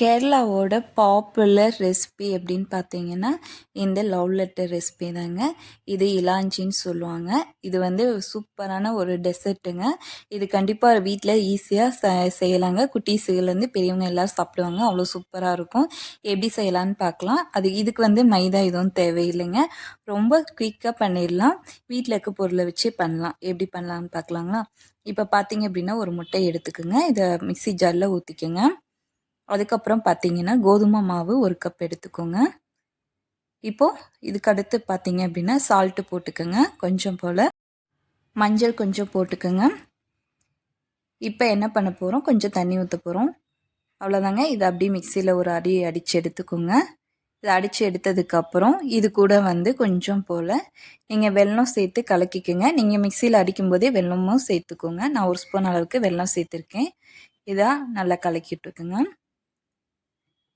கேரளாவோட popular recipe அப்படின்னு பார்த்தீங்கன்னா இந்த லவ் லெட்டர் ரெசிபி தாங்க. இது இலாஞ்சின்னு சொல்லுவாங்க. இது வந்து சூப்பரான ஒரு டெசர்ட்டுங்க. இது கண்டிப்பாக வீட்டில் ஈஸியாக ச செய்யலாங்க. குட்டீஸுகள்லேருந்து பெரியவங்க எல்லோரும் சாப்பிடுவாங்க. அவ்வளோ சூப்பராக இருக்கும். எப்படி செய்யலான்னு பார்க்கலாம். அது இதுக்கு வந்து மைதா எதுவும் தேவையில்லைங்க. ரொம்ப குயிக்காக பண்ணிடலாம். வீட்டில் இருக்க பொருளை வச்சு பண்ணலாம். எப்படி பண்ணலான்னு பார்க்கலாங்களா? இப்போ பார்த்தீங்க அப்படின்னா ஒரு முட்டை எடுத்துக்கோங்க. இதை மிக்சி ஜாரில் ஊற்றிக்கோங்க அதுக்கப்புறம் பார்த்தீங்கன்னா கோதுமை மாவு ஒரு கப் எடுத்துக்கோங்க. இப்போது இதுக்கு அடுத்து பார்த்தீங்க அப்படின்னா சால்ட்டு போட்டுக்கோங்க கொஞ்சம் போல். மஞ்சள் கொஞ்சம் போட்டுக்கோங்க. இப்போ என்ன பண்ண போகிறோம் கொஞ்சம் தண்ணி ஊற்ற போகிறோம் அவ்வளோதாங்க இதை அப்படியே மிக்சியில் ஒரு அடி அடித்து எடுத்துக்கோங்க. இதை அடித்து எடுத்ததுக்கப்புறம் இது கூட வந்து கொஞ்சம் போல். நீங்கள் வெல்லம் சேர்த்து கலக்கிக்கோங்க. நீங்கள் மிக்சியில் அடிக்கும்போதே வெல்லமும் சேர்த்துக்கோங்க. நான் ஒரு ஸ்பூன் அளவுக்கு வெல்லம் சேர்த்துருக்கேன். இதாக நல்லா கலக்கி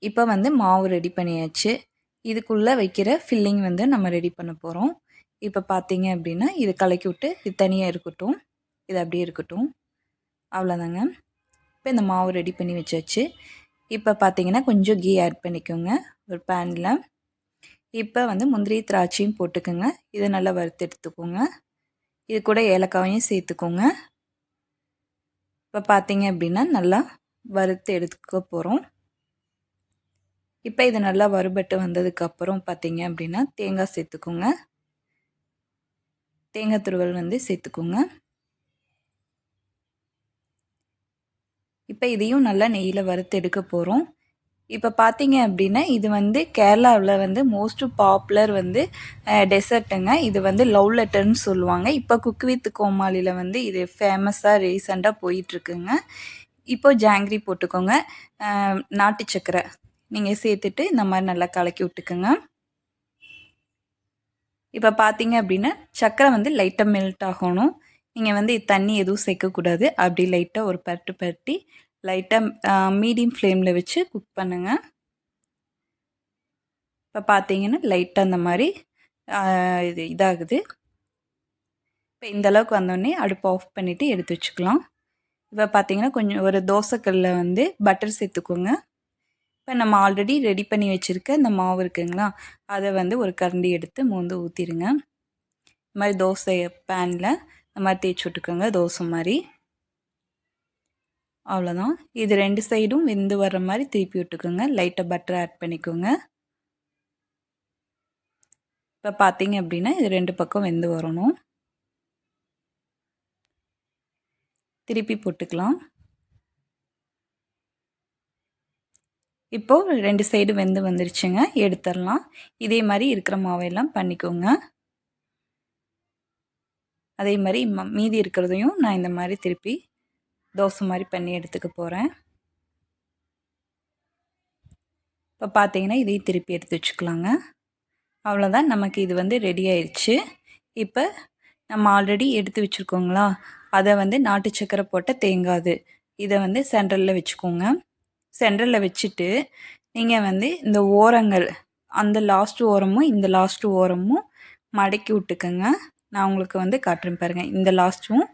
இப்போ வந்து மாவு ரெடி பண்ணியாச்சு. இதுக்குள்ளே வைக்கிற ஃபில்லிங் வந்து நம்ம ரெடி பண்ண போகிறோம் இப்போ பார்த்தீங்க அப்படின்னா இது கலக்கி விட்டு இது தனியாக இருக்கட்டும். இது அப்படியே இருக்கட்டும். அவ்வளோதாங்க இப்போ இந்த மாவு ரெடி பண்ணி வச்சாச்சு. இப்போ பார்த்தீங்கன்னா கொஞ்சம் கீ ஆட் பண்ணிக்கோங்க. ஒரு பேனில் இப்போ வந்து முந்திரி திராட்சையும் போட்டுக்கோங்க. இதை நல்லா வறுத்து எடுத்துக்கோங்க. இது கூட ஏலக்காவையும் சேர்த்துக்கோங்க. இப்போ பார்த்தீங்க அப்படின்னா நல்லா வறுத்து எடுத்துக்க போகிறோம் இப்போ இது நல்லா வறுபட்டு வந்ததுக்கப்புறம் பார்த்தீங்க அப்படின்னா தேங்காய் சேர்த்துக்கோங்க. தேங்காய் துருவல் வந்து சேர்த்துக்கோங்க. இப்போ இதையும் நல்லா நெய்யில் வறுத்து எடுக்க போகிறோம் இப்போ பார்த்தீங்க அப்படின்னா இது வந்து கேரளாவில் வந்து மோஸ்ட் பாப்புலர் வந்து டெசர்ட்டுங்க இது வந்து லவ் லெட்டர்னு சொல்லுவாங்க. இப்போ குக் வித் கோமாளியில் வந்து இது ஃபேமஸாக ரீசெண்டாக போயிட்டுருக்குங்க இப்போ ஜாங்கிரி போட்டுக்கோங்க. நாட்டு சக்கரை. நீங்கள் சேர்த்துட்டு இந்த மாதிரி நல்லா கலக்கி விட்டுக்குங்க. இப்போ பார்த்தீங்க அப்படின்னா சக்கரை வந்து லைட்டாக மெல்ட் ஆகணும். நீங்கள் வந்து தண்ணி எதுவும் சேர்க்கக்கூடாது. அப்படி லைட்டாக ஒரு பரட்டு பரட்டி லைட்டாக மீடியம் ஃப்ளேமில் வச்சு குக் பண்ணுங்கள் இப்போ பார்த்தீங்கன்னா லைட்டாக அந்த மாதிரி இது இதாகுது. இப்போ இந்த அளவுக்கு வந்தோடனே அடுப்பு ஆஃப் பண்ணிவிட்டு எடுத்து வச்சுக்கலாம். இப்போ பார்த்தீங்கன்னா கொஞ்சம் ஒரு தோசைக்கல்லில் வந்து பட்டர் சேர்த்துக்கோங்க. இப்போ நம்ம ஆல்ரெடி ரெடி பண்ணி வச்சுருக்க இந்த மாவு இருக்குங்களா? அதை வந்து ஒரு கரண்டி எடுத்து மோந்து ஊற்றிடுங்க இந்த மாதிரி தோசை பேனில் இந்த மாதிரி தேய்ச்சி விட்டுக்கோங்க தோசை மாதிரி. அவ்வளோதான் இது ரெண்டு சைடும் வெந்து வர்ற மாதிரி திருப்பி விட்டுக்கோங்க. லைட்டாக பட்டர் ஆட் பண்ணிக்கோங்க. இப்போ பார்த்தீங்க அப்படின்னா இது ரெண்டு பக்கம் வெந்து வரணும். திருப்பி போட்டுக்கலாம். இப்போது ரெண்டு சைடு வெந்து வந்துருச்சுங்க. எடுத்துடலாம். இதே மாதிரி இருக்கிற மாவையெல்லாம் பண்ணிக்கோங்க. அதே மாதிரி மீதி இருக்கிறதையும் நான் இந்த மாதிரி திருப்பி தோசை மாதிரி பண்ணி எடுத்துக்க போகிறேன் இப்போ பார்த்தீங்கன்னா இதையும் திருப்பி எடுத்து வச்சுக்கலாங்க. அவ்வளோதான் நமக்கு இது வந்து ரெடி ஆயிடுச்சு இப்போ நம்ம ஆல்ரெடி எடுத்து வச்சுருக்கோங்களா? அதை வந்து நாட்டு சக்கரை போட்ட தேங்காது இதை வந்து சென்ட்ரலில் வச்சுக்கோங்க. சென்டரில் வச்சுட்டு நீங்கள் வந்து இந்த ஓரங்கள் அந்த லாஸ்ட்டு ஓரமும் இந்த லாஸ்ட்டு ஓரமும் மடக்கி விட்டுக்கோங்க. நான் உங்களுக்கு வந்து காட்டுறேன் பாருங்கள் இந்த லாஸ்ட்டும்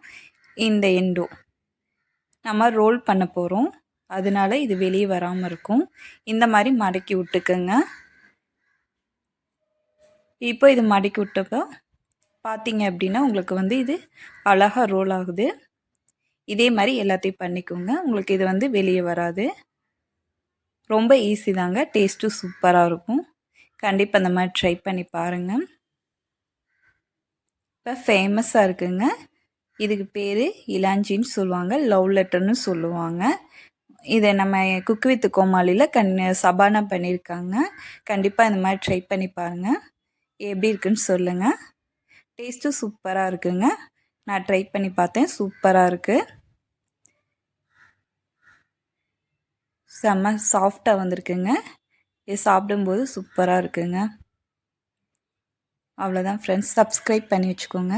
இந்த எண்டும் நம்ம ரோல் பண்ண போகிறோம் அதனால இது வெளியே வராமல் இருக்கும். இந்த மாதிரி மடக்கி விட்டுக்கோங்க. இப்போ இது மடக்கி விட்டப்போ பார்த்தீங்க அப்படின்னா உங்களுக்கு வந்து இது அழகாக ரோல் ஆகுது. இதே மாதிரி எல்லாத்தையும் பண்ணிக்கோங்க. உங்களுக்கு இது வந்து வெளியே வராது. ரொம்ப ஈஸி தாங்க. டேஸ்ட்டும் சூப்பராக இருக்கும். கண்டிப்பாக அந்த மாதிரி ட்ரை பண்ணி பாருங்கள் இப்போ ஃபேமஸாக இருக்குங்க. இதுக்கு பேர் இலாஞ்சின்னு சொல்லுவாங்க. லவ் லெட்டர்னு சொல்லுவாங்க. இதை நம்ம குக் வித் கோமாளியில் கண் சபானா பண்ணியிருக்காங்க கண்டிப்பாக இந்த மாதிரி ட்ரை பண்ணி பாருங்கள் எப்படி இருக்குன்னு சொல்லுங்கள் டேஸ்ட்டும் சூப்பராக இருக்குங்க. நான் ட்ரை பண்ணி பார்த்தேன். சூப்பராக இருக்குது செம்ம சாஃப்டாக வந்திருக்குங்க. இது சாப்பிடும்போது சூப்பராக இருக்குங்க. அவ்வளோதான் ஃப்ரெண்ட்ஸ் சப்ஸ்கிரைப் பண்ணி வச்சுக்கோங்க.